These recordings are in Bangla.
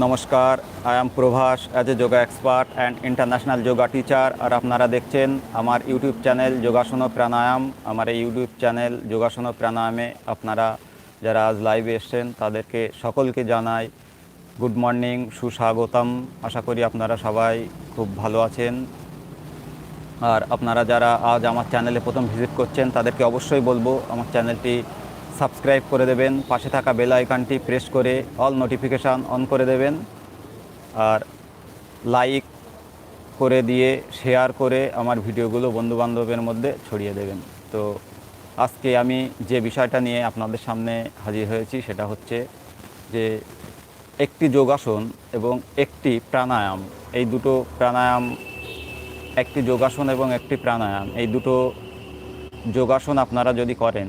নমস্কার I am Prabhas as a yoga expert and international yoga teacher আর আপনারা দেখছেন আমার ইউটিউব চ্যানেল যোগাসন প্রাণায়াম। আমার এই ইউটিউব চ্যানেল যোগাসন প্রাণায়ামে আপনারা যারা আজ লাইভে এসছেন, তাদেরকে সকলকে জানাই গুড মর্নিং সুস্বাগতম। আশা করি আপনারা সবাই খুব ভালো আছেন। আর আপনারা যারা আজ আমার চ্যানেলে প্রথম ভিজিট করছেন, তাদেরকে অবশ্যই বলব আমার চ্যানেলটি সাবস্ক্রাইব করে দেবেন, পাশে থাকা বেল আইকনটি প্রেস করে অল নোটিফিকেশান অন করে দেবেন, আর লাইক করে দিয়ে, শেয়ার করে আমার ভিডিওগুলো বন্ধুবান্ধবের মধ্যে ছড়িয়ে দেবেন। তো আজকে আমি যে বিষয়টা নিয়ে আপনাদের সামনে হাজির হয়েছি সেটা হচ্ছে যে একটি যোগাসন এবং একটি প্রাণায়াম, এই দুটো প্রাণায়াম, একটি যোগাসন এবং একটি প্রাণায়াম, এই দুটো যোগাসন আপনারা যদি করেন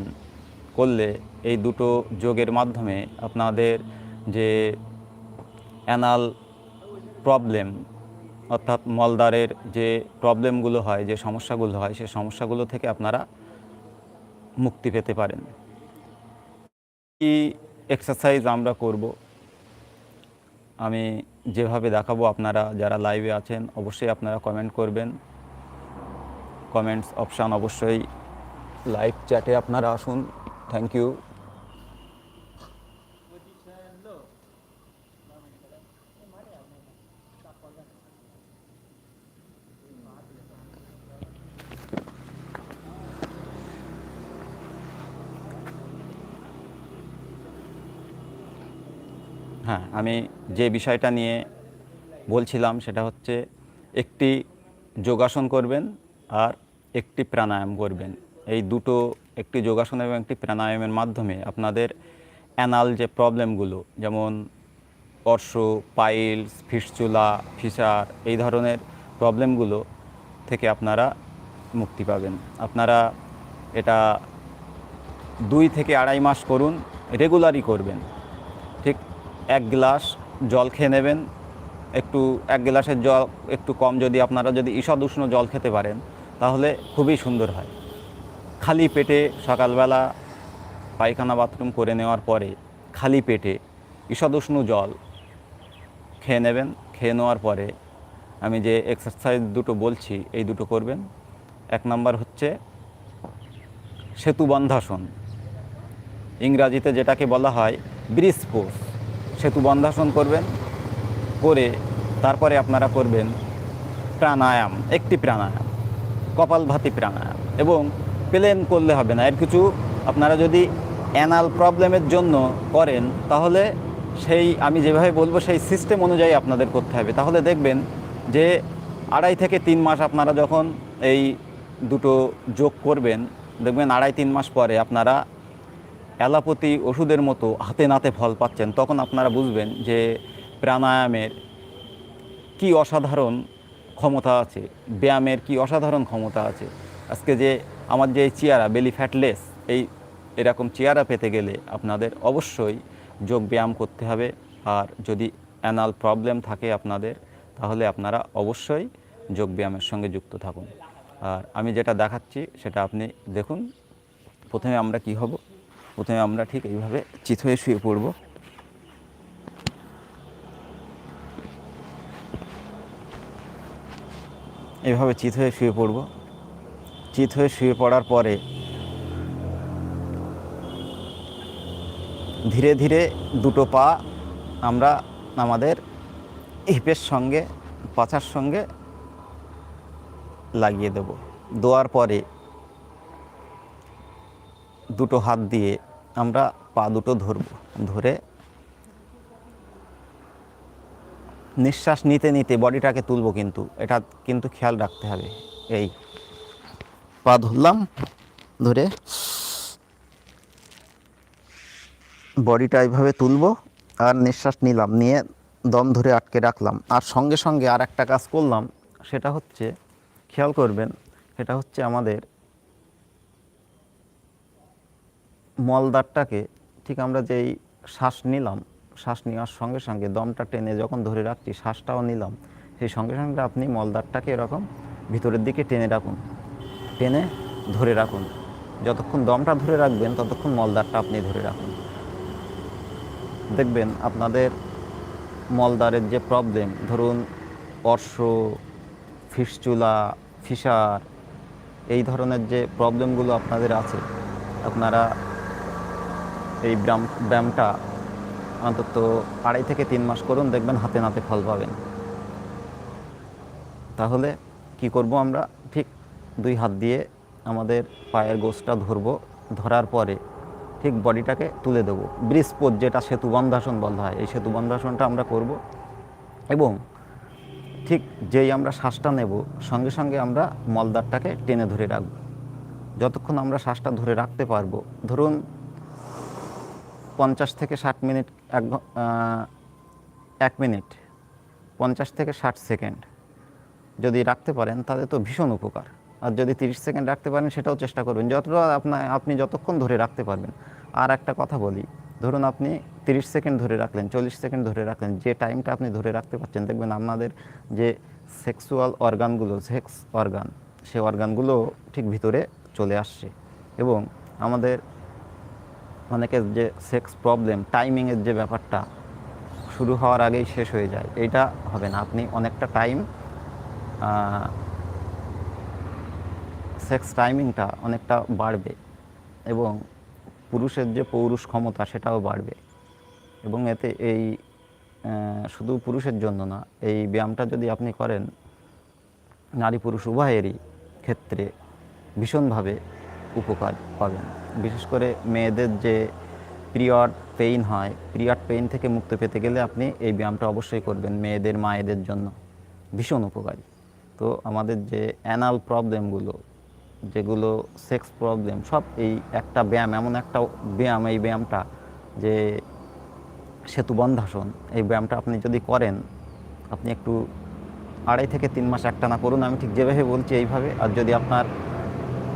করলে এই দুটো যোগের মাধ্যমে আপনাদের যে অ্যানাল প্রবলেম, অর্থাৎ মলদারের যে প্রবলেমগুলো হয়, যে সমস্যাগুলো হয়, সে সমস্যাগুলো থেকে আপনারা মুক্তি পেতে পারেন। কি এক্সারসাইজ আমরা করব? আমি যেভাবে দেখাবো, আপনারা যারা লাইভে আছেন, অবশ্যই আপনারা কমেন্ট করবেন। কমেন্টস অপশান অবশ্যই লাইভ চ্যাটে আপনারা আসুন। থ্যাংক ইউ হ্যাঁ আমি যে বিষয়টা নিয়ে বলছিলাম সেটা হচ্ছে একটি যোগাসন করবেন আর একটি প্রাণায়াম করবেন। এই দুটো একটি যোগাসন এবং একটি প্রাণায়ামের মাধ্যমে আপনাদের অ্যানাল যে প্রবলেমগুলো, যেমন অর্শ পাইলস ফিসচুলা, ফিসার, এই ধরনের প্রবলেমগুলো থেকে আপনারা মুক্তি পাবেন। আপনারা এটা দুই থেকে আড়াই মাস করুন, রেগুলারই করবেন। ঠিক এক গ্লাস জল খেয়ে নেবেন, একটু, এক গ্লাসের জল একটু কম যদি আপনারা যদি ঈষদ উষ্ণ জল খেতে পারেন, তাহলে খুবই সুন্দর হয়। খালি পেটে সকালবেলা পায়খানা বাথরুম করে নেওয়ার পরে খালি পেটে ঈষদ উষ্ণ জল খেয়ে নেবেন, খেয়ে নেওয়ার পরে আমি যে এক্সারসাইজ দুটো বলছি, এই দুটো করবেন। এক নাম্বার হচ্ছে সেতুবন্ধাসন। ইংরাজিতে যেটাকে বলা হয় ব্রিজ পোজ সেতুবন্ধাসন করবেন, করে তারপরে আপনারা করবেন প্রাণায়াম, একটি প্রাণায়াম, কপালভাতি প্রাণায়াম এবং প্লেন করলে হবে না। এর কিছু আপনারা যদি অ্যানাল প্রবলেমের জন্য করেন, তাহলে সেই আমি যেভাবে বলব, সেই সিস্টেম অনুযায়ী আপনাদের করতে হবে। তাহলে দেখবেন যে আড়াই থেকে তিন মাস আপনারা যখন এই দুটো যোগ করবেন, দেখবেন আড়াই তিন মাস পরে আপনারা অ্যালাপতি ওষুধের মতো হাতে নাতে ফল পাচ্ছেন। তখন আপনারা বুঝবেন যে প্রাণায়ামের কি অসাধারণ ক্ষমতা আছে, ব্যায়ামের কি অসাধারণ ক্ষমতা আছে। আজকে যে আমার যে চেয়ারা বেলি ফ্যাটলেস এই এরকম চেয়ারা পেতে গেলে আপনাদের অবশ্যই যোগ ব্যায়াম করতে হবে। আর যদি অ্যানাল প্রবলেম থাকে আপনাদের, তাহলে আপনারা অবশ্যই যোগ ব্যায়ামের সঙ্গে যুক্ত থাকুন। আর আমি যেটা দেখাচ্ছি, সেটা আপনি দেখুন। প্রথমে আমরা কি হব? প্রথমে আমরা ঠিক এইভাবে চিত হয়ে শুয়ে পড়ব। এভাবে চিত হয়ে শুয়ে পড়ব। চিত হয়ে শুয়ে পড়ার পরে ধীরে ধীরে দুটো পা আমরা আমাদের হিপের সঙ্গে, পাছার সঙ্গে লাগিয়ে দেব। দেওয়ার পরে দুটো হাত দিয়ে আমরা পা দুটো ধরব, ধরে নিঃশ্বাস নিতে নিতে বডিটাকে তুলব কিন্তু, এটা কিন্তু খেয়াল রাখতে হবে। এই পা ধরলাম, ধরে বডিটা এইভাবে তুলব আর নিঃশ্বাস নিলাম, নিয়ে দম ধরে আটকে রাখলাম। আর সঙ্গে সঙ্গে আর একটা কাজ করলাম, সেটা হচ্ছে, খেয়াল করবেন, সেটা হচ্ছে আমাদের মলদারটাকে ঠিক আমরা যেই শ্বাস নিলাম, শ্বাস নেওয়ার সঙ্গে সঙ্গে দমটা টেনে যখন ধরে রাখছি, শ্বাসটাও নিলাম, সেই সঙ্গে সঙ্গে আপনি মলদারটাকে এরকম ভিতরের দিকে টেনে রাখুন। টেনে ধরে রাখুন। যতক্ষণ দমটা ধরে রাখবেন, ততক্ষণ মলদারটা আপনি ধরে রাখুন। দেখবেন আপনাদের মলদারের যে প্রবলেম ধরুন অর্শ, ফিসচুলা, ফিসার, এই ধরনের যে প্রবলেমগুলো আপনাদের আছে, আপনারা এই ব্যায়াম ব্যায়ামটা অন্তত আড়াই থেকে তিন মাস করুন, দেখবেন হাতে নাতে ফল পাবেন। তাহলে কি করব আমরা? ঠিক দুই হাত দিয়ে আমাদের পায়ের গোছটা ধরবো, ধরার পরে ঠিক বডিটাকে তুলে দেবো। ব্রিজপোজ যেটা সেতু বন্ধাসন বলা হয়, এই সেতু বন্ধাসনটা আমরা করব এবং ঠিক যেই আমরা শ্বাসটা নেব, সঙ্গে সঙ্গে আমরা মলদারটাকে টেনে ধরে রাখব। যতক্ষণ আমরা শ্বাসটা ধরে রাখতে পারব, ধরুন পঞ্চাশ থেকে ষাট মিনিট, এক এক মিনিট, পঞ্চাশ থেকে ষাট সেকেন্ড যদি রাখতে পারেন, তাহলে তো ভীষণ উপকার। আর যদি তিরিশ সেকেন্ড রাখতে পারেন, সেটাও চেষ্টা করবেন। যতটা আপনার আপনি যতক্ষণ ধরে রাখতে পারবেন। আর একটা কথা বলি, ধরুন আপনি তিরিশ সেকেন্ড ধরে রাখলেন, চল্লিশ সেকেন্ড ধরে রাখলেন, যে টাইমটা আপনি ধরে রাখতে পারছেন, দেখবেন আপনাদের যে সেক্সুয়াল অর্গানগুলো, সেক্স অর্গান, সে অর্গানগুলো ঠিক ভিতরে চলে আসছে। এবং আমাদের অনেকের যে সেক্স প্রবলেম, টাইমিংয়ের যে ব্যাপারটা, শুরু হওয়ার আগেই শেষ হয়ে যায়। এটা হবে না। আপনি অনেকটা টাইম সেক্স টাইমিংটা অনেকটা বাড়বে এবং পুরুষের যে পৌরুষ ক্ষমতা সেটাও বাড়বে। এবং এতে এই শুধু পুরুষের জন্য না, এই ব্যায়ামটা যদি আপনি করেন, নারী পুরুষ উভয়েরই ক্ষেত্রে ভীষণভাবে উপকার পাবেন। বিশেষ করে মেয়েদের যে পিরিয়ড পেইন হয়, পিরিয়ড পেইন থেকে মুক্ত পেতে গেলে আপনি এই ব্যায়ামটা অবশ্যই করবেন মেয়েদের, মায়েদের জন্য। ভীষণ উপকারী। তো আমাদের যে অ্যানাল প্রবলেমগুলো যেগুলো সেক্স প্রবলেম সব এই একটা ব্যায়াম, এমন একটা ব্যায়াম, এই ব্যায়ামটা যে সেতু বন্ধাসন, এই ব্যায়ামটা আপনি যদি করেন, আপনি একটু আড়াই থেকে তিন মাস একটানা করুন, আমি ঠিক যেভাবে বলছি এইভাবে। আর যদি আপনার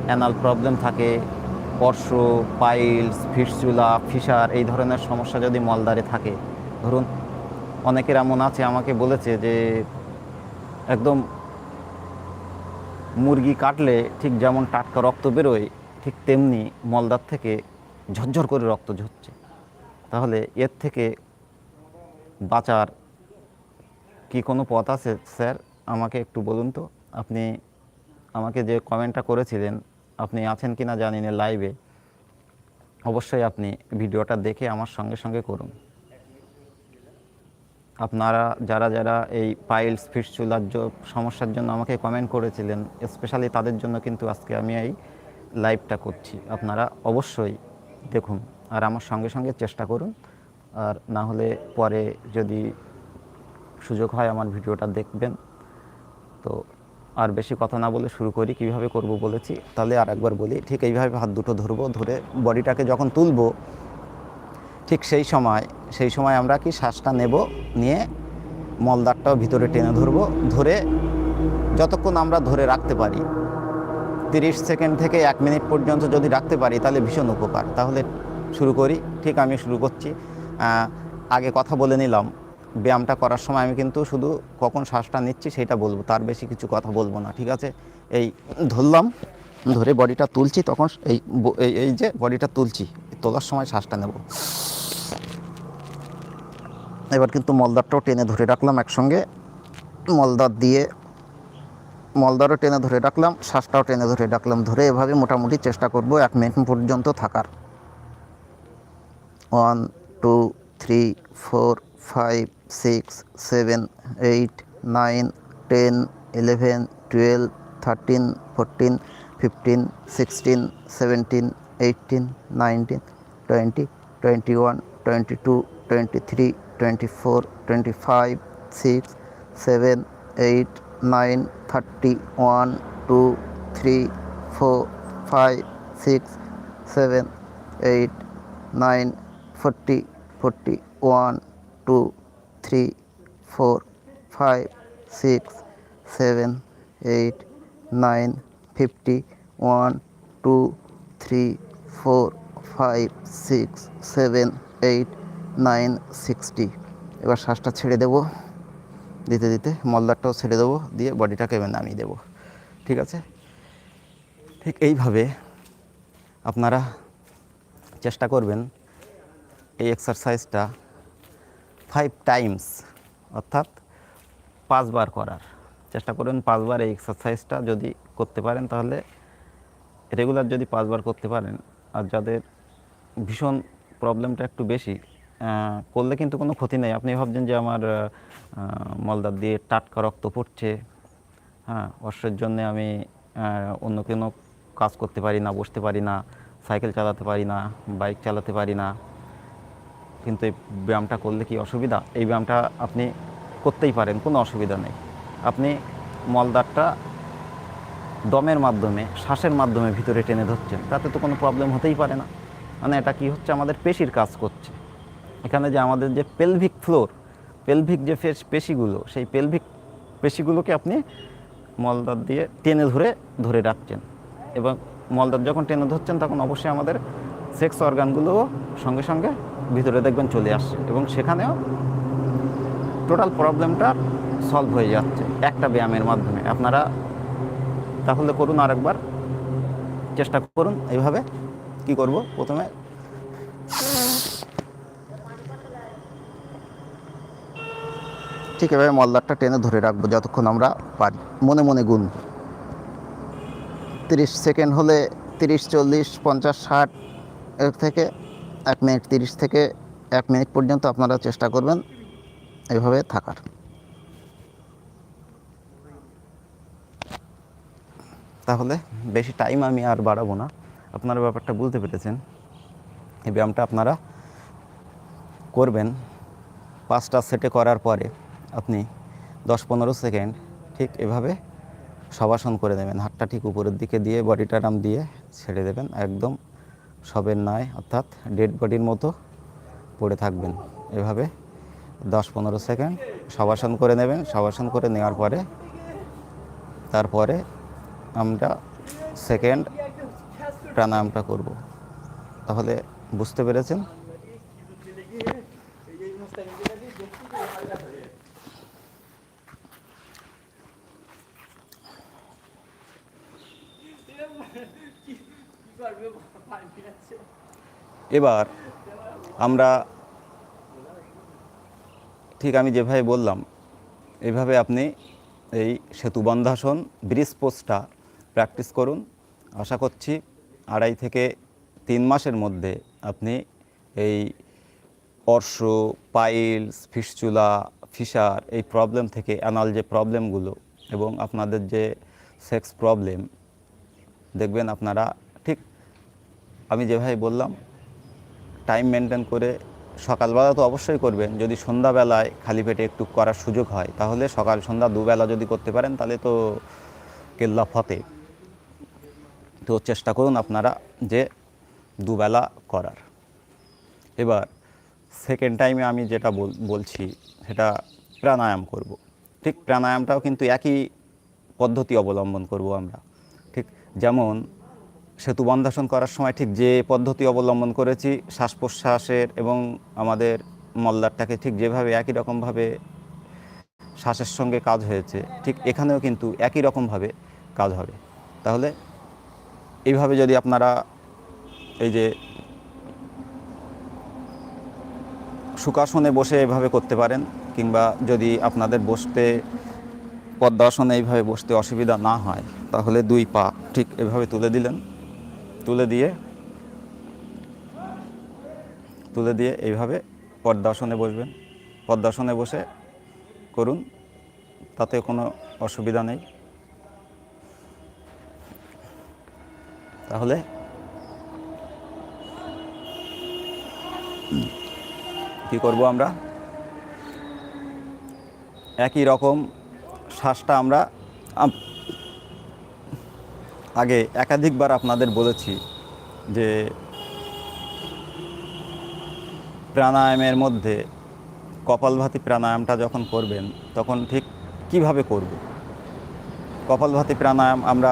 অ্যানাল প্রবলেম থাকে অর্শ পাইলস, ফিসচুলা, ফিসার, এই ধরনের সমস্যা যদি মলদারে থাকে, ধরুন অনেকের এমন আছে, আমাকে বলেছে যে একদম মুরগি কাটলে ঠিক যেমন টাটকা রক্ত বেরোয়, ঠিক তেমনি মলদার থেকে ঝরঝর করে রক্ত ঝরছে। তাহলে এর থেকে বাঁচার কি কোনো পথ আছে, স্যার? আমাকে একটু বলুন তো, আপনি আমাকে যে কমেন্টটা করেছিলেন, আপনি আছেন কি না জানি না লাইভে অবশ্যই আপনি ভিডিওটা দেখে আমার সঙ্গে সঙ্গে করুন। আপনারা যারা যারা এই পাইলস ফিসচুলার সমস্যার জন্য আমাকে কমেন্ট করেছিলেন স্পেশালি তাদের জন্য কিন্তু আজকে আমি এই লাইভটা করছি। আপনারা অবশ্যই দেখুন আর আমার সঙ্গে সঙ্গে চেষ্টা করুন। আর না হলে পরে যদি সুযোগ হয় আমার ভিডিওটা দেখবেন। তো আর বেশি কথা না বলে শুরু করি, কীভাবে করব বলেছি। তাহলে আর একবার বলি, ঠিক এইভাবে হাত দুটো ধরবো, ধরে বডিটাকে যখন তুলবো ঠিক সেই সময় সেই সময় আমরা কি শ্বাসটা নেব, নিয়ে মলদারটাও ভিতরে টেনে ধরবো, ধরে যতক্ষণ আমরা ধরে রাখতে পারি, তিরিশ সেকেন্ড থেকে এক মিনিট পর্যন্ত যদি রাখতে পারি, তাহলে ভীষণ উপকার। তাহলে শুরু করি, ঠিক আমি শুরু করছি। আগে কথা বলে নিলাম, ব্যায়ামটা করার সময় আমি কিন্তু শুধু কখন শ্বাসটা নিচ্ছি সেটা বলব, তার বেশি কিছু কথা বলব না, ঠিক আছে? এই ধরলাম, ধরে বডিটা তুলছি, তখন এই এই যে বডিটা তুলছি, তোলার সময় শ্বাসটা নেব। এবার কিন্তু মলদারটাও টেনে ধরে রাখলাম একসঙ্গে। মলদার দিয়ে মলদারও টেনে ধরে রাখলাম, শ্বাসটাও টেনে ধরে রাখলাম, ধরে এভাবে মোটামুটি চেষ্টা করব এক মিনিট পর্যন্ত থাকার। One, two, three, four, five, six, seven, eight, nine, ten, eleven, twelve, thirteen, fourteen, fifteen, sixteen, seventeen eighteen nineteen, twenty twenty one, twenty two, twenty three 24, 25, 6, 7, 8, 9, 30, 1, 2, 3, 4, 5, 6, 7, 8, 9, 40, 41, 2, 3, 4, 5, 6, 7, 8, 9, 50, 1, 2, 3, 4, 5, 6, 7, 8, nine sixty. এবার শ্বাসটা ছেড়ে দেবো, দিতে দিতে মলদারটাও ছেড়ে দেবো, দিয়ে বডিটাকে এবার নামিয়ে দেবো, ঠিক আছে? ঠিক এইভাবে আপনারা চেষ্টা করবেন এই এক্সারসাইজটা ফাইভ টাইমস অর্থাৎ পাঁচবার করার। চেষ্টা করবেন পাঁচবার এই এক্সারসাইজটা যদি করতে পারেন, তাহলে রেগুলার যদি পাঁচবার করতে পারেন, আর যাদের ভীষণ প্রবলেমটা একটু বেশি করলে কিন্তু কোনো ক্ষতি নেই। আপনি ভাবছেন যে আমার মলদার দিয়ে টাটকা রক্ত পড়ছে। হ্যাঁ অশ্বের জন্যে আমি অন্য কোনো কাজ করতে পারি না, বসতে পারি না, সাইকেল চালাতে পারি না, বাইক চালাতে পারি না। কিন্তু এই ব্যায়ামটা করলে কি অসুবিধা? এই ব্যায়ামটা আপনি করতেই পারেন, কোনো অসুবিধা নেই। আপনি মলদারটা দমের মাধ্যমে, শ্বাসের মাধ্যমে ভিতরে টেনে ধরছেন, তাতে তো কোনো প্রবলেম হতেই পারে না। মানে এটা কি হচ্ছে? আমাদের পেশির কাজ করছে। এখানে যে আমাদের যে পেলভিক ফ্লোর পেলভিক যে ফেস পেশিগুলো, সেই পেলভিক পেশিগুলোকে আপনি মলদার দিয়ে টেনে ধরে ধরে রাখছেন। এবং মলদার যখন টেনে ধরছেন, তখন অবশ্যই আমাদের সেক্স অর্গানগুলোও সঙ্গে সঙ্গে ভিতরে দেখবেন চলে আসছে এবং সেখানেও টোটাল প্রবলেমটা সলভ হয়ে যাচ্ছে একটা ব্যায়ামের মাধ্যমে। আপনারা তাহলে করুন আরেকবার, চেষ্টা করুন, এইভাবে কি করব? প্রথমে ঠিক এভাবে মলদারটা টেনে ধরে রাখব যতক্ষণ আমরা পারি। মনে মনে গুণ। তিরিশ সেকেন্ড হলে তিরিশ, চল্লিশ, পঞ্চাশ, ষাট এর থেকে এক মিনিট, তিরিশ থেকে এক মিনিট পর্যন্ত আপনারা চেষ্টা করবেন এইভাবে থাকার। তাহলে বেশি টাইম আমি আর বাড়াবো না। আপনারা ব্যাপারটা বুঝতে পেরেছেন। এই ব্যায়ামটা আপনারা করবেন। পাঁচটা সেটে করার পরে আপনি দশ পনেরো সেকেন্ড ঠিক এভাবে সবাসন করে দেবেন। হাতটা ঠিক উপরের দিকে দিয়ে বডিটা রাম দিয়ে ছেড়ে দেবেন। একদম সবের নয় অর্থাৎ ডেড বডির মতো পড়ে থাকবেন। এভাবে দশ পনেরো সেকেন্ড সবাসন করে নেবেন। সবাসন করে নেওয়ার পরে তারপরে আমরা সেকেন্ড প্রাণায়ামটা করব। তাহলে বুঝতে পেরেছেন? এবার আমরা ঠিক আমি যেভাবে বললাম এইভাবে আপনি এই সেতু বন্ধাসন, ব্রিজ পোস্টটা প্র্যাকটিস করুন। আশা করছি আড়াই থেকে তিন মাসের মধ্যে আপনি এই অর্শ, পাইলস ফিসচুলা ফিশার, এই প্রবলেম থেকে অ্যানাল যে প্রবলেমগুলো এবং আপনাদের যে সেক্স প্রবলেম, দেখবেন আপনারা ঠিক আমি যেভাবে বললাম টাইম মেনটেন করে সকালবেলা তো অবশ্যই করবেন। যদি সন্ধ্যাবেলায় খালি পেটে একটু করার সুযোগ হয়, তাহলে সকাল, সন্ধ্যা দুবেলা যদি করতে পারেন, তাহলে তো কেল্লা ফতে। তো চেষ্টা করুন আপনারা যে দুবেলা করার। এবার সেকেন্ড টাইমে আমি যেটা বলছি, সেটা প্রাণায়াম করব। ঠিক প্রাণায়ামটাও কিন্তু একই পদ্ধতি অবলম্বন করব আমরা। ঠিক যেমন সেতু বন্ধাসন করার সময় ঠিক যে পদ্ধতি অবলম্বন করেছি শ্বাস প্রশ্বাসের এবং আমাদের মল্লারটাকে ঠিক যেভাবে একই রকমভাবে শ্বাসের সঙ্গে কাজ হয়েছে, ঠিক এখানেও কিন্তু একই রকমভাবে কাজ হবে। তাহলে এইভাবে যদি আপনারা এই যে সুকাসনে বসে এভাবে করতে পারেন কিংবা যদি আপনাদের বসতে, পদ্মাসনে এইভাবে বসতে অসুবিধা না হয়, তাহলে দুই পা ঠিক এভাবে তুলে দিলেন। তুলে দিয়ে তুলে দিয়ে এইভাবে পদ্মাসনে বসবেন। পদ্মাসনে বসে করুন, তাতে কোনো অসুবিধা নেই। তাহলে কি করব আমরা? একই রকম শ্বাসটা আমরা আম- আগে একাধিকবার আপনাদের বলেছি যে প্রাণায়ামের মধ্যে কপালভাতি প্রাণায়ামটা যখন করবেন, তখন ঠিক কীভাবে করব? কপালভাতি প্রাণায়াম আমরা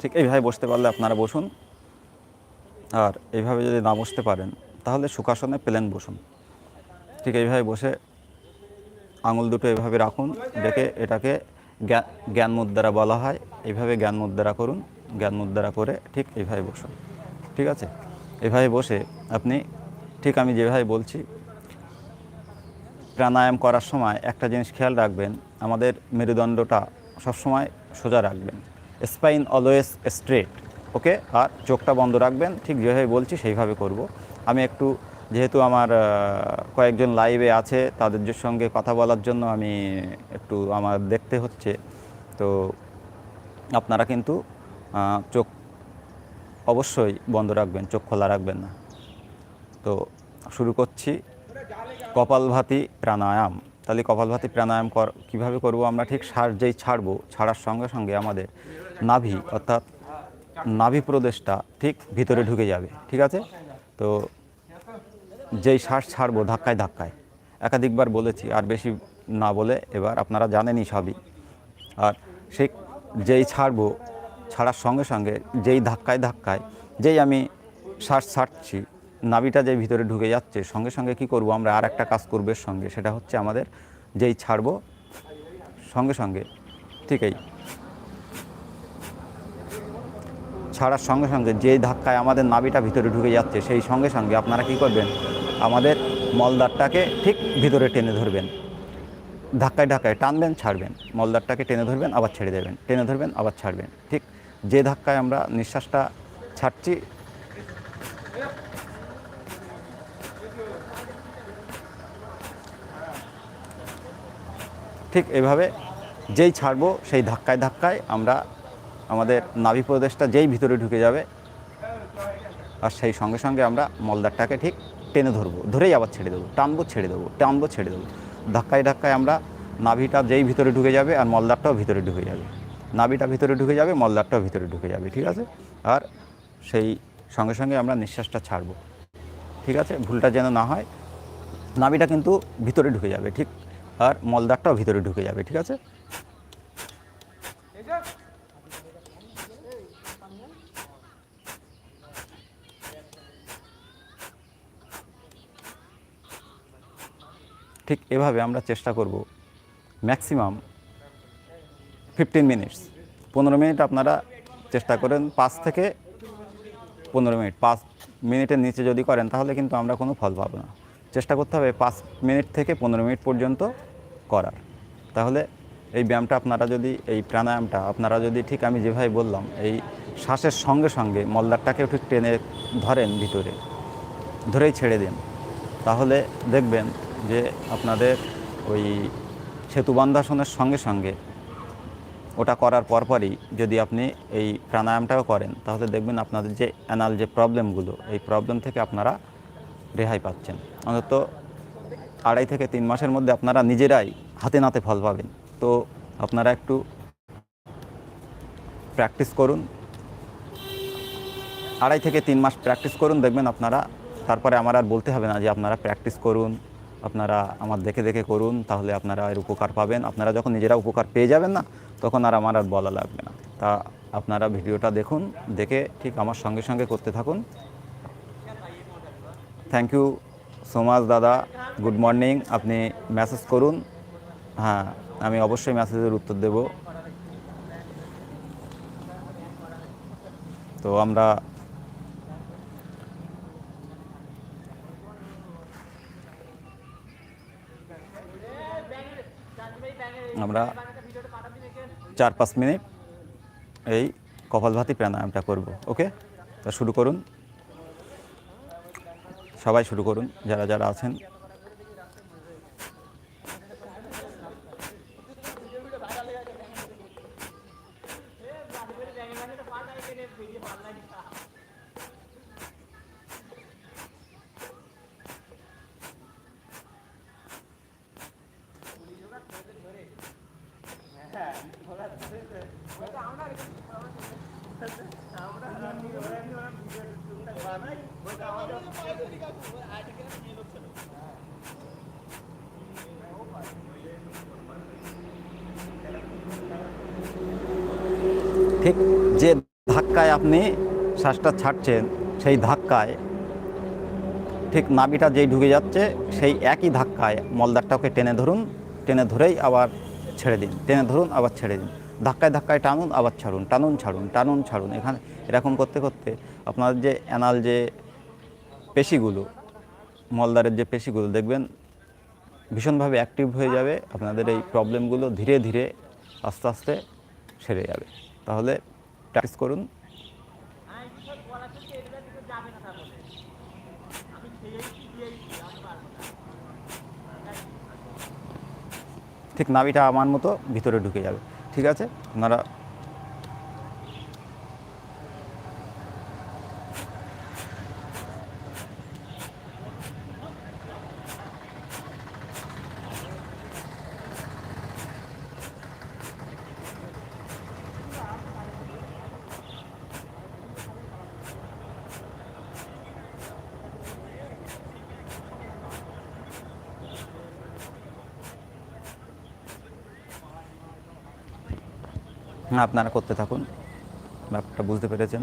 ঠিক এইভাবে বসতে পারলে আপনারা বসুন। আর এইভাবে যদি না বসতে পারেন, তাহলে সুখাসনে প্লেন বসুন। ঠিক এইভাবে বসে আঙুল দুটো এভাবে রাখুন রেখে এটাকে জ্ঞান মুদ্রা বলা হয়। এইভাবে জ্ঞান মুদ্রা করুন, জ্ঞান মুদ্রা করে ঠিক এইভাবে বসুন। ঠিক আছে? এভাবে বসে আপনি, ঠিক আমি যেভাবে বলছি, প্রাণায়াম করার সময় একটা জিনিস খেয়াল রাখবেন, আমাদের মেরুদণ্ডটা সবসময় সোজা রাখবেন। Spine always straight, okay? আর চোখটা বন্ধ রাখবেন, ঠিক যেভাবে বলছি সেইভাবে করব। আমি একটু, যেহেতু আমার কয়েকজন লাইভে আছে, তাদের সঙ্গে কথা বলার জন্য আমি একটু আমার দেখতে হচ্ছে। তো আপনারা কিন্তু চোখ অবশ্যই বন্ধ রাখবেন, চোখ খোলা রাখবেন না। তো শুরু করছি। কপালভাতি প্রাণায়াম। তাহলে কপালভাতি প্রাণায়াম কর, কীভাবে করব আমরা? ঠিক শ্বাস যেই ছাড়বো, ছাড়ার সঙ্গে সঙ্গে আমাদের নাভি, অর্থাৎ নাভি প্রদেশটা ঠিক ভিতরে ঢুকে যাবে, ঠিক আছে? তো যেই শ্বাস ছাড়বো ধাক্কায় ধাক্কায়, একাধিকবার বলেছি, আর বেশি না বলে এবার আপনারা জানেনই সবই। আর সেই যেই ছাড়বো ছাড়ার সঙ্গে সঙ্গে যেই ধাক্কায় ধাক্কায় যেই আমি শ্বাস ছাড়ছি, নাভিটা যেই ভিতরে ঢুকে যাচ্ছে, সঙ্গে সঙ্গে কি করব আমরা? আর একটা কাজ করব এর সঙ্গে, সেটা হচ্ছে আমাদের যেই ছাড়বো সঙ্গে সঙ্গে, ঠিক এই ছাড়ার সঙ্গে সঙ্গে যেই ধাক্কায় আমাদের নাভিটা ভিতরে ঢুকে যাচ্ছে, সেই সঙ্গে সঙ্গে আপনারা কি করবেন? আমাদের মলদারটাকে ঠিক ভিতরে টেনে ধরবেন। ধাক্কায় ধাক্কায় টানবেন, ছাড়বেন। মলদারটাকে টেনে ধরবেন, আবার ছেড়ে দেবেন। টেনে ধরবেন, আবার ছাড়বেন। ঠিক যে ধাক্কায় আমরা নিঃশ্বাসটা ছাড়ছি, ঠিক এভাবে যেই ছাড়বো, সেই ধাক্কায় ধাক্কায় আমরা আমাদের নাভি প্রদেশটা যেই ভিতরে ঢুকে যাবে, আর সেই সঙ্গে সঙ্গে আমরা মলদারটাকে ঠিক টেনে ধরবো। ধরেই আবার ছেড়ে দেবো, টানবো, ছেড়ে দেবো, টানবো, ছেড়ে দেবো। ধাক্কায় ধাক্কায় আমরা নাভিটা যেই ভিতরে ঢুকে যাবে আর মলদারটাও ভিতরে ঢুকে যাবে। নাভিটা ভিতরে ঢুকে যাবে মলদারটাও ভিতরে ঢুকে যাবে, ঠিক আছে? আর সেই সঙ্গে সঙ্গে আমরা নিঃশ্বাসটা ছাড়বো, ঠিক আছে? ভুলটা যেন না হয়, নাভিটা কিন্তু ভিতরে ঢুকে যাবে, ঠিক? আর মলদারটাও ভিতরে ঢুকে যাবে, ঠিক আছে? ঠিক এভাবে আমরা চেষ্টা করব। ম্যাক্সিমাম ফিফটিন মিনিটস পনেরো মিনিট আপনারা চেষ্টা করেন, পাঁচ থেকে পনেরো মিনিট। পাঁচ মিনিটের নিচে যদি করেন, তাহলে কিন্তু আমরা কোনো ফল পাবো না। চেষ্টা করতে হবে পাঁচ মিনিট থেকে পনেরো মিনিট পর্যন্ত করার। তাহলে এই ব্যায়ামটা আপনারা যদি, এই প্রাণায়ামটা আপনারা যদি ঠিক আমি যেভাবে বললাম, এই শ্বাসের সঙ্গে সঙ্গে মলদারটাকেও ঠিক টেনে ধরেন ভিতরে, ধরেই ছেড়ে দিন। তাহলে দেখবেন যে আপনাদের ওই সেতুবন্ধাসনের সঙ্গে সঙ্গে ওটা করার পরপরই যদি আপনি এই প্রাণায়ামটাও করেন, তাহলে দেখবেন আপনাদের যে অ্যানাল যে প্রবলেমগুলো, এই প্রবলেম থেকে আপনারা রেহাই পাচ্ছেন। অন্তত আড়াই থেকে তিন মাসের মধ্যে আপনারা নিজেরাই হাতে নাতে ফল পাবেন। তো আপনারা একটু প্র্যাকটিস করুন। আড়াই থেকে তিন মাস প্র্যাকটিস করুন, দেখবেন আপনারা, তারপরে আমার আর বলতে হবে না যে আপনারা প্র্যাকটিস করুন। আপনারা আমার দেখে দেখে করুন, তাহলে আপনারা এর উপকার পাবেন। আপনারা যখন নিজেরা উপকার পেয়ে যাবেন না, তখন আর আমার আর বলা লাগবে না। তা আপনারা ভিডিওটা দেখুন, দেখে ঠিক আমার সঙ্গে সঙ্গে করতে থাকুন। থ্যাংক ইউ সো মাচ দাদা। গুড মর্নিং আপনি মেসেজ করুন। হ্যাঁ আমি অবশ্যই মেসেজের উত্তর দেব। তো আমরা আমরা চার পাঁচ মিনিট এই কপালভাতি প্রাণায়ামটা করব, ওকে? তা শুরু করুন। সবাই শুরু করুন, যারা যারা আছেন। ঠিক যে ধাক্কায় আপনি শ্বাসটা ছাড়ছেন, সেই ধাক্কায়, ঠিক নাভিটা যেই ঢুকে যাচ্ছে, সেই একই ধাক্কায় মলদারটাকে টেনে ধরুন, টেনে ধরেই আবার ছেড়ে দিন, টেনে ধরুন, আবার ছেড়ে দিন। ধাক্কায় ধাক্কায় টানুন, আবার ছাড়ুন, টানুন ছাড়ুন টানুন, ছাড়ুন। এখানে, এরকম করতে করতে আপনার যে অ্যানাল যে পেশিগুলো মলদারের যে পেশিগুলো, দেখবেন ভীষণভাবে অ্যাক্টিভ হয়ে যাবে, আপনাদের এই প্রবলেমগুলো ধীরে ধীরে আস্তে আস্তে সেরে যাবে। তাহলে প্র্যাকটিস করুন। ঠিক নাভিটা আমার মতো ভিতরে ঢুকে যাবে। ঠিক আছে? আপনারা আপনারা করতে থাকুন। ব্যাপারটা বুঝতে পেরেছেন।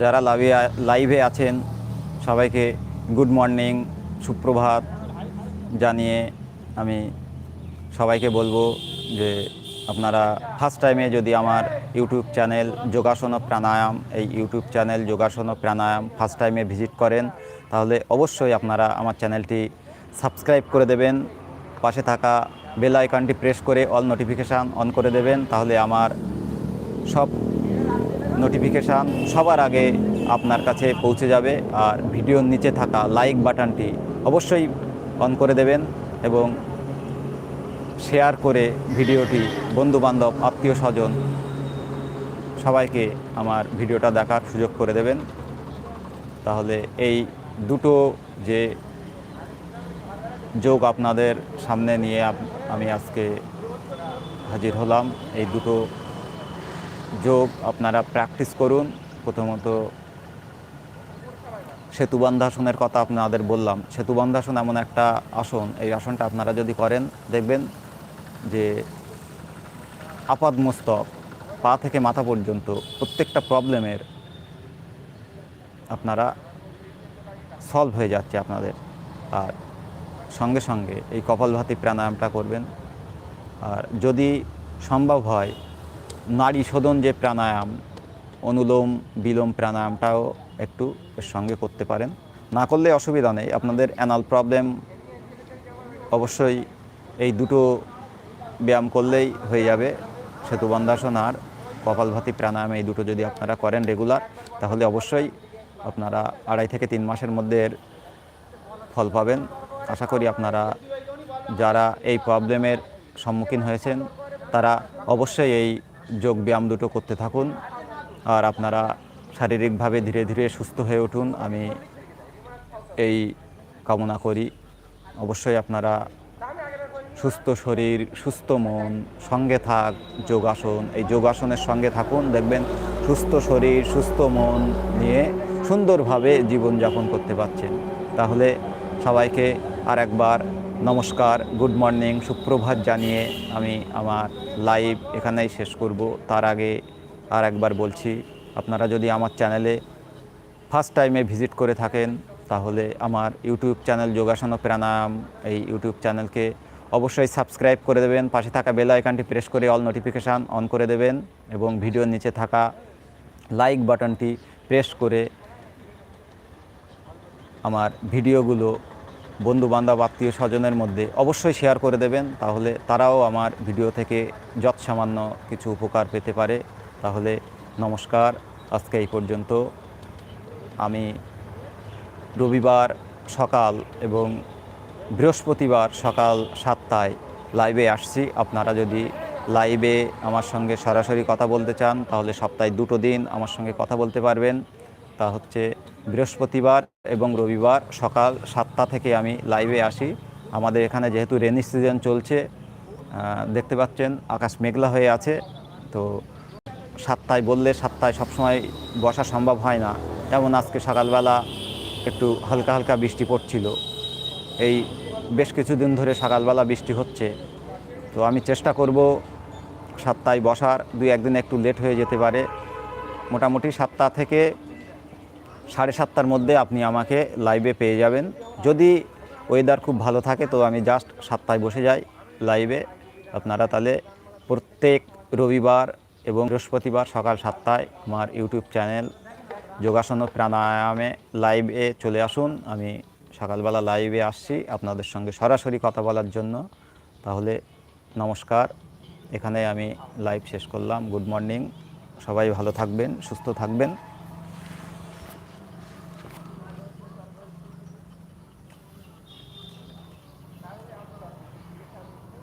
যারা লাইভে লাইভে আছেন, সবাইকে গুড মর্নিং সুপ্রভাত জানিয়ে আমি সবাইকে বলব যে আপনারা ফার্স্ট টাইমে যদি আমার ইউটিউব চ্যানেল যোগাসন প্রাণায়াম, এই ইউটিউব চ্যানেল যোগাসন প্রাণায়াম ফার্স্ট টাইমে ভিজিট করেন, তাহলে অবশ্যই আপনারা আমার চ্যানেলটি সাবস্ক্রাইব করে দেবেন, পাশে থাকা বেল আইকনটি প্রেস করে অল নোটিফিকেশান অন করে দেবেন, তাহলে আমার সব নোটিফিকেশান সবার আগে আপনার কাছে পৌঁছে যাবে। আর ভিডিওর নিচে থাকা লাইক বাটনটি অবশ্যই অন করে দেবেন এবং শেয়ার করে ভিডিওটি বন্ধুবান্ধব, আত্মীয় স্বজন সবাইকে আমার ভিডিওটা দেখার সুযোগ করে দেবেন। তাহলে এই দুটো যে যোগ আপনাদের সামনে নিয়ে আমি আজকে হাজির হলাম। এই দুটো যোগ আপনারা প্র্যাকটিস করুন। প্রথমত সেতুবন্ধাসনের কথা আপনাদের বললাম। সেতুবন্ধাসন এমন একটা আসন। এই আসনটা আপনারা যদি করেন, দেখবেন যে আপাদ মস্তক পা থেকে মাথা পর্যন্ত প্রত্যেকটা প্রবলেমের আপনারা সলভ হয়ে যাচ্ছে আপনাদের। আর সঙ্গে সঙ্গে এই কপালভাতি প্রাণায়ামটা করবেন। আর যদি সম্ভব হয় নারী শোধন যে প্রাণায়াম, অনুলোম, বিলোম প্রাণায়ামটাও একটু এর সঙ্গে করতে পারেন। না করলে অসুবিধা নেই, আপনাদের অ্যানাল প্রবলেম অবশ্যই এই দুটো ব্যায়াম করলেই হয়ে যাবে। সেতুবন্ধাসন আর কপালভাতি প্রাণায়াম এই দুটো যদি আপনারা করেন রেগুলার তাহলে অবশ্যই আপনারা আড়াই থেকে তিন মাসের মধ্যে এর ফল পাবেন। আশা করি আপনারা যারা এই প্রবলেমের সম্মুখীন হয়েছেন, তারা অবশ্যই এই যোগ ব্যায়াম দুটো করতে থাকুন। আর আপনারা শারীরিকভাবে ধীরে ধীরে সুস্থ হয়ে উঠুন। আমি এই কামনা করি। অবশ্যই আপনারা সুস্থ শরীর, সুস্থ মন, সঙ্গে থাক, যোগাসন, এই যোগাসনের সঙ্গে থাকুন। দেখবেন সুস্থ শরীর, সুস্থ মন নিয়ে সুন্দরভাবে জীবনযাপন করতে পারছেন। তাহলে সবাইকে আর একবার নমস্কার গুড মর্নিং সুপ্রভাত জানিয়ে আমি আমার লাইভ এখানেই শেষ করব। তার আগে আর একবার বলছি, আপনারা যদি আমার চ্যানেলে ফার্স্ট টাইমে ভিজিট করে থাকেন, তাহলে আমার ইউটিউব চ্যানেল যোগাসন প্রাণায়াম এই ইউটিউব চ্যানেলকে অবশ্যই সাবস্ক্রাইব করে দেবেন। পাশে থাকা বেল আইকনটি প্রেস করে অল নোটিফিকেশান অন করে দেবেন এবং ভিডিওর নিচে থাকা লাইক বাটনটি প্রেস করে আমার ভিডিওগুলো বন্ধু বান্ধব আত্মীয় স্বজনের মধ্যে অবশ্যই শেয়ার করে দেবেন। তাহলে তারাও আমার ভিডিও থেকে যৎসামান্য কিছু উপকার পেতে পারে। তাহলে নমস্কার, আজকে এই পর্যন্ত। আমি রবিবার সকাল এবং বৃহস্পতিবার সকাল সাতটায় লাইভে আসছি। আপনারা যদি লাইভে আমার সঙ্গে সরাসরি কথা বলতে চান, তাহলে সপ্তাহে দুটো দিন আমার সঙ্গে কথা বলতে পারবেন। তা হচ্ছে বৃহস্পতিবার এবং রবিবার সকাল সাতটা থেকে আমি লাইভে আসি। আমাদের এখানে যেহেতু রেনি সিজন চলছে দেখতে পাচ্ছেন আকাশ মেঘলা হয়ে আছে। তো সাতটায় বললে সাতটায় সবসময় বসা সম্ভব হয় না। যেমন আজকে সকালবেলা একটু হালকা হালকা বৃষ্টি পড়ছিল। এই বেশ কিছুদিন ধরে সকালবেলা বৃষ্টি হচ্ছে। তো আমি চেষ্টা করব সাতটায় বসার। দুই একদিন একটু লেট হয়ে যেতে পারে। মোটামুটি সাতটা থেকে সাড়ে সাতটার মধ্যে আপনি আমাকে লাইভে পেয়ে যাবেন। যদি ওয়েদার খুব ভালো থাকে, তো আমি জাস্ট সাতটায় বসে যাই লাইভে আপনারা তাহলে প্রত্যেক রবিবার এবং বৃহস্পতিবার সকাল সাতটায় আমার ইউটিউব চ্যানেল যোগাসন ও প্রাণায়ামে লাইভে চলে আসুন। আমি সকালবেলা লাইভে আসছি আপনাদের সঙ্গে সরাসরি কথা বলার জন্য। তাহলে নমস্কার। এখানে আমি লাইভ শেষ করলাম। গুড মর্নিং সবাই ভালো থাকবেন, সুস্থ থাকবেন।